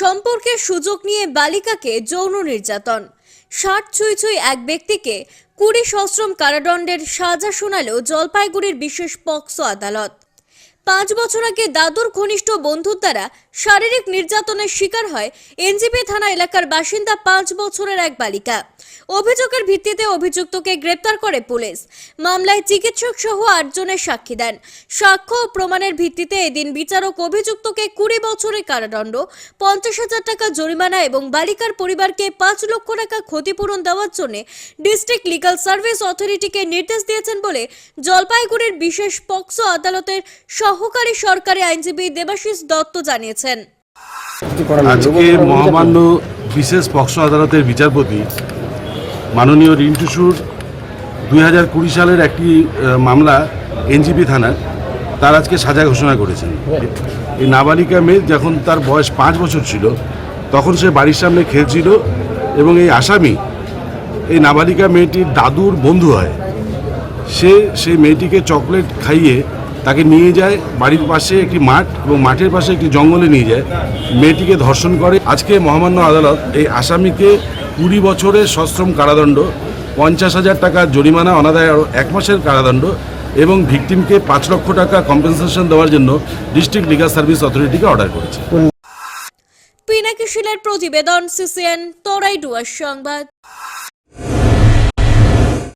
সম্পর্কের সুযোগ নিয়ে বালিকাকে যৌন নির্যাতন। ষাট ছুঁই ছুঁই এক ব্যক্তিকে কুড়ি সশ্রম কারাদণ্ডের সাজা শোনালেও জলপাইগুড়ির বিশেষ পক্সো আদালত। পাঁচ বছর আগে দাদুর ঘনিষ্ঠ বন্ধুর দ্বারা শারীরিক নির্যাতনের শিকার হয় এনজিপি থানা এলাকার বাসিন্দা পাঁচ বছরের এক বালিকা। অভিযোগের ভিত্তিতে অভিযুক্তকে গ্রেপ্তার করে পুলিশ। মামলায় চিকিৎসক সহ আটজনের সাক্ষী দেন। সাক্ষ্য ও প্রমাণের ভিত্তিতে এদিন বিচারক অভিযুক্তকে কুড়ি বছরের কারাদণ্ড, পঞ্চাশ হাজার টাকা জরিমানা এবং বালিকার পরিবারকে পাঁচ লক্ষ টাকা ক্ষতিপূরণ দেওয়ার জন্য ডিস্ট্রিক্ট লিগাল সার্ভিস অথরিটিকে নির্দেশ দিয়েছেন বলে জলপাইগুড়ির বিশেষ পক্সো আদালতের সহকারী সরকারি আইনজীবী দেবাশিস দত্ত জানিয়েছেন। আজকে মহামান্য বিশেষ পক্সো আদালতের বিচারপতি মাননীয় রিন্টুসুর দুই হাজার কুড়ি সালের একটি মামলা এনজিপি থানার, তার আজকে সাজা ঘোষণা করেছেন। এই নাবালিকা মেয়ে যখন তার বয়স পাঁচ বছর ছিল, তখন সে বাড়ির সামনে খেলছিল এবং এই আসামি, এই নাবালিকা মেয়েটির দাদুর বন্ধু হয়। সে সেই মেয়েটিকে চকলেট খাইয়ে তাকে নিয়ে যায় বাড়ির পাশে একটি মাঠ এবং মাঠের পাশে একটি জঙ্গলে নিয়ে যায়। মেয়েটিকে ধর্ষণ করে। আজকে মহামান্য আদালত এই আসামিকে কুড়ি বছরের সশ্রম কারাদণ্ড, পঞ্চাশ হাজার টাকা জরিমানা, অনাদায় এক মাসের কারাদণ্ড এবং ভিকটিমকে পাঁচ লক্ষ টাকা কম্পেনসেশন দেওয়ার জন্য ডিস্ট্রিক্ট লিগাল সার্ভিস অথরিটিকে অর্ডার করেছে। পিনাকি শিলের প্রতিবেদন, সিসিএন তরাইডুয়ার সংবাদ।